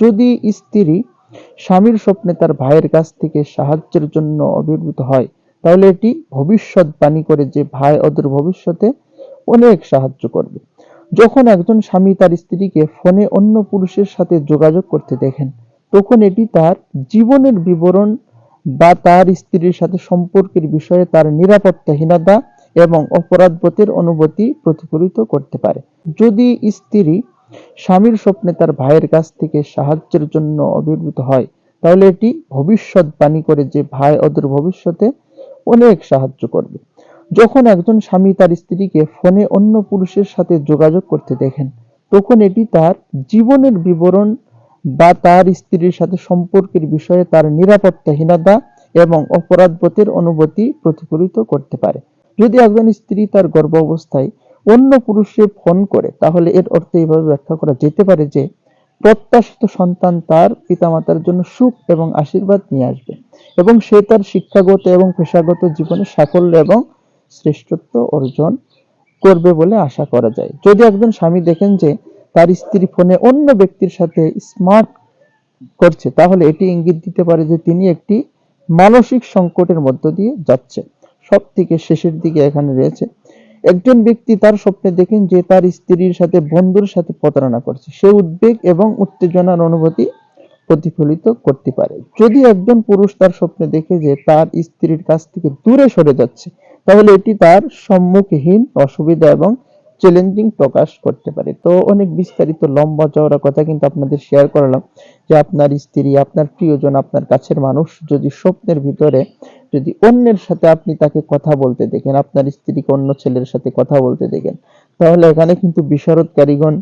যদি স্ত্রী স্বামীর স্বপ্নে তার ভাইয়ের কাছ থেকে সাহায্যের জন্য অভিভূত হয়, তাহলে এটি ভবিষ্যৎবাণী করে যে ভাই ওদের ভবিষ্যতে অনেক সাহায্য করবে। যখন একজন স্বামী তার স্ত্রীকে ফোনে অন্য পুরুষের সাথে যোগাযোগ করতে দেখেন, তখন এটি তার জীবনের বিবরণ বা তার স্ত্রীর সাথে সম্পর্কের বিষয়ে তার নিরাপত্তাহীনতা এবং অপরাধবোধের অনুভূতি প্রতিফলিত করতে পারে। যদি স্ত্রী স্বামীর স্বপ্নে তার ভাইয়ের কাছ থেকে সাহায্যের জন্য অভিভূত হয়। তাহলে এটি ভবিষ্যৎবাণী করে যে ভাই ওদের ভবিষ্যতে অনেক সাহায্য করবে। যখন একজন স্বামী তার স্ত্রীকে ফোনে অন্য পুরুষের সাথে যোগাযোগ করতে দেখেন, তখন এটি তার জীবনের বিবরণ বা তার স্ত্রীর সাথে সম্পর্কের বিষয়ে তার নিরাপত্তাহীনতা এবং অপরাধবোধের অনুভূতি প্রতিফলিত করতে পারে। যদি একজন স্ত্রী তার গর্ভ অবস্থায় অন্য পুরুষে ফোন করে, তাহলে এর অর্থ এইভাবে ব্যাখ্যা করা যেতে পারে যে, প্রত্যাশিত সন্তান তার পিতামাতার জন্য সুখ এবং আশীর্বাদ নিয়ে আসবে এবং সে তার শিক্ষাগত এবং পেশাগত জীবনে সাফল্য এবং শ্রেষ্ঠত্ব অর্জন করবে বলে আশা করা যায়। যদি একজন স্বামী দেখেন যে তার স্ত্রী ফোনে অন্য ব্যক্তির সাথে স্মার্ট করছে, তাহলে এটি ইঙ্গিত দিতে পারে যে তিনি একটি মানসিক সংকটের মধ্য দিয়ে যাচ্ছে। সব থেকে শেষের দিকে এখানে রয়েছে একজন ব্যক্তি তার স্বপ্নে দেখেন যে তার স্ত্রীর সাথে, বন্ধুর সাথে প্রতারণা করছে। সে উদ্বেগ এবং উত্তেজনার অনুভূতি প্রতিফলিত করতে পারে। যদি একজন পুরুষ তার স্বপ্নে দেখে যে তার স্ত্রীর কাছ থেকে দূরে সরে যাচ্ছে, তাহলে এটি তার সম্মুখীন অসুবিধা এবং চ্যালেঞ্জিং প্রকাশ করতে পারে। তো অনেক বিস্তারিত লম্বা চওড়া কথা কিন্তু আপনাদের শেয়ার করলাম যে আপনার স্ত্রী, আপনার প্রিয়জন, আপনার কাছের মানুষ যদি স্বপ্নের ভিতরে যদি অন্যের সাথে আপনি তাকে কথা বলতে দেখেন, আপনার স্ত্রীকে অন্য ছেলের সাথে কথা বলতে দেখেন, তাহলে এখানে কিন্তু বিশারদ কারিগণ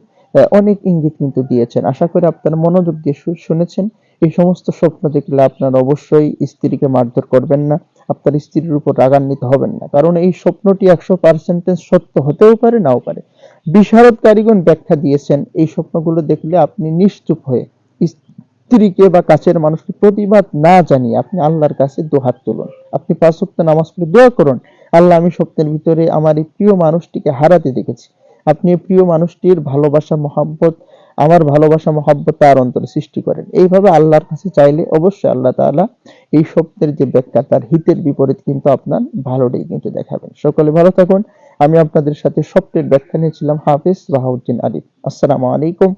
অনেক ইঙ্গিত কিন্তু দিয়েছেন। আশা করি আপনারা মনোযোগ দিয়ে শুনেছেন। এই সমস্ত স্বপ্ন দেখলে আপনারা অবশ্যই স্ত্রীকে মারধর করবেন না। আপনার স্ত্রীর উপর রাগান্বিত হবেন না। কারণ এই স্বপ্নটি একশো পার্সেন্টেজ সত্য হতেও পারে, নাও পারে। বিশারদ কারিগণ ব্যাখ্যা দিয়েছেন, এই স্বপ্নগুলো দেখলে আপনি নিশ্চুপ হয়ে স্ত্রীকে বা কাছের মানুষকে প্রতিবাদ না জানিয়ে আপনি আল্লাহর কাছে দুহাত তুলুন। আপনি পাঁচ ওয়াক্ত নামাজ পড়ে দোয়া করুন, আল্লাহ আমি স্বপ্নের ভিতরে আমার এই প্রিয় মানুষটিকে হারাতে দেখেছি। আপনি প্রিয় মানুষটির ভালোবাসা, মহাব্বত আমার ভালোবাসা, মহাব্বত তার অন্তরে সৃষ্টি করেন। এইভাবে আল্লাহর কাছে চাইলে অবশ্যই আল্লাহ তালা এই স্বপ্নের যে ব্যাখ্যা, তার হিতের বিপরীত কিন্তু আপনার ভালোটাই কিন্তু দেখাবেন। সকলে ভালো থাকুন। আমি আপনাদের সাথে স্বপ্নের ব্যাখ্যা নিয়েছিলাম, হাফিজ বাহাউদ্দিন আলিফ আসসালামু আলাইকুম।